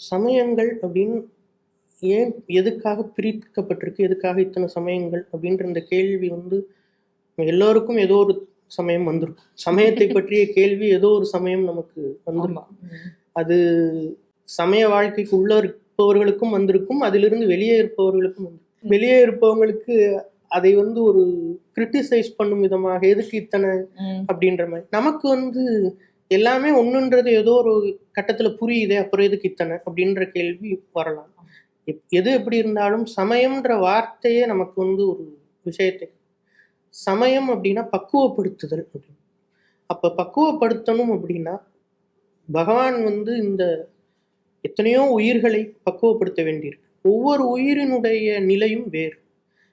சமயங்கள் அப்படின்னு ஏன் எதுக்காக பிரிக்கப்பட்டிருக்கு எதுக்காக இத்தனை சமயங்கள் அப்படின்ற இந்த கேள்வி வந்து எல்லோருக்கும் ஏதோ ஒரு சமயம் வந்திருக்கும் சமயத்தை பற்றிய கேள்வி ஏதோ ஒரு சமயம் நமக்கு வந்திருக்கும். அது சமய வாழ்க்கைக்கு உள்ள இருப்பவர்களுக்கும் வந்திருக்கும் அதிலிருந்து வெளியே இருப்பவர்களுக்கும் வந்திருக்கும் வெளியே இருப்பவங்களுக்கு அதை வந்து ஒரு கிரிட்டிசைஸ் பண்ணும் விதமாக எதுக்கு இத்தனை. அப்படின்ற மாதிரி. நமக்கு வந்து எல்லாமே ஒன்றுன்றது ஏதோ ஒரு கட்டத்தில் புரியுதே அப்புறம் எதுக்கு இத்தனை அப்படின்ற கேள்வி வரலாம். எப்- எது எப்படி இருந்தாலும் சமயம்ன்ற வார்த்தையே நமக்கு வந்து ஒரு விஷயத்தை சமயம் அப்படின்னா பக்குவப்படுத்துதல் அப்படின்னு. அப்போ பக்குவப்படுத்தணும் அப்படின்னா பகவான் வந்து இந்த எத்தனையோ உயிர்களை பக்குவப்படுத்த வேண்டியிருக்கு. ஒவ்வொரு உயிரினுடைய நிலையும் வேறு.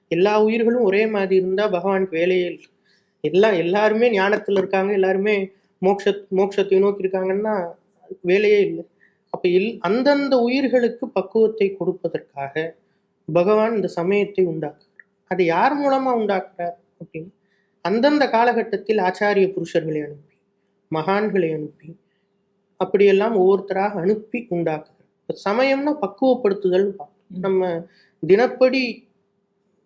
எல்லா உயிர்களும் ஒரே மாதிரி இருந்தால் பகவானுக்கு வேலையே இல்லை. எல்லா எல்லாருமே ஞானத்தில் இருக்காங்க எல்லாருமே மோட்ச மோட்சத்தை நோக்கி இருக்காங்கன்னா வேலையே இல்லை. அப்ப எல் அந்தந்த உயிர்களுக்கு பக்குவத்தை கொடுப்பதற்காக பகவான் இந்த சமயத்தை உண்டாக்குறார். அதை யார் மூலமா உண்டாக்குறார் அப்படின்னு? அந்தந்த காலகட்டத்தில் ஆச்சாரிய புருஷர்களை அனுப்பி மகான்களை அனுப்பி அப்படியெல்லாம் ஒவ்வொருத்தராக அனுப்பி உண்டாக்குறார். இப்ப சமயம்னா பக்குவப்படுத்துதல் நம்ம தினப்படி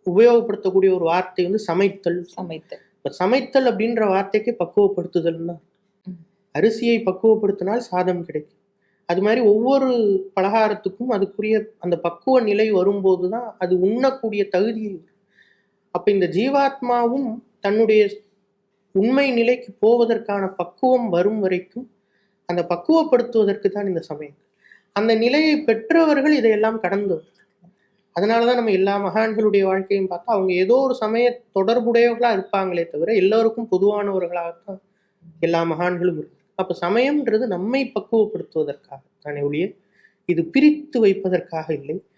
உபயோகப்படுத்தக்கூடிய ஒரு வார்த்தை வந்து சமைத்தல். சமைத்து இப்ப சமைத்தல் அப்படின்ற வார்த்தைக்கு பக்குவப்படுத்துதல் தான் ம். அரிசியை பக்குவப்படுத்தினால் சாதம் கிடைக்கும். அது மாதிரி ஒவ்வொரு பலகாரத்துக்கும் அதுக்குரிய அந்த பக்குவ நிலை வரும்போது தான் அது உண்ணக்கூடிய தகுதி அப்போ இந்த ஜீவாத்மாவும் தன்னுடைய உண்மை நிலைக்கு போவதற்கான பக்குவம் வரும் வரைக்கும் அந்த பக்குவப்படுத்துவதற்கு தான் இந்த சமயம். அந்த நிலையை பெற்றவர்கள் இதையெல்லாம் கடந்து அதனால தான் நம்ம எல்லா மகான்களுடைய வாழ்க்கையும் பார்த்தா அவங்க ஏதோ ஒரு சமய தொடர்புடையவர்களாக இருப்பாங்களே தவிர எல்லோருக்கும் பொதுவானவர்களாகத்தான் எல்லா மகான்களும் இருக்கும் அப்போ சமயம்ன்றது நம்மை பக்குவப்படுத்துவதற்காக தானே ஒழிய இது பிரித்து வைப்பதற்காக இல்லை.